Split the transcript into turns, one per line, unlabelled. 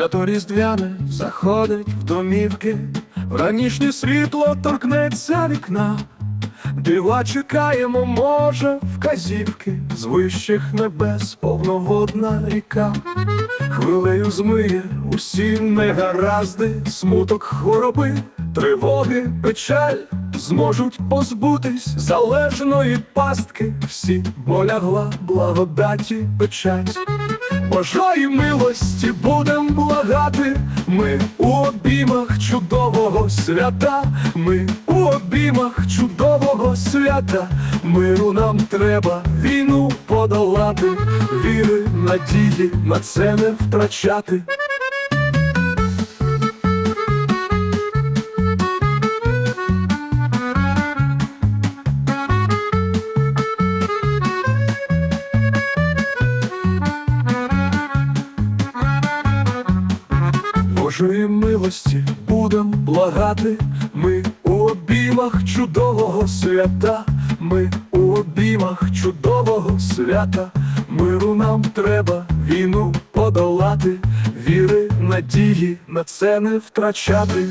Свято різдвяне заходить в домівки, ранішнє світло торкнеться вікна. Дива чекаємо, може, вказівки з вищих небес повноводна ріка. Хвилею змиє усі негаразди, смуток хвороби, тривоги, печаль зможуть позбутись залежної пастки. Всі болягла благодаті печать. Божої милості будем благати, ми у обіймах чудового свята, ми у обіймах чудового свята, миру нам треба війну подолати, віри, надії на це не втрачати. Божої милості будем благати, ми у обіймах чудового свята, ми у обіймах чудового свята, миру нам треба війну подолати, віри, надії на це не втрачати.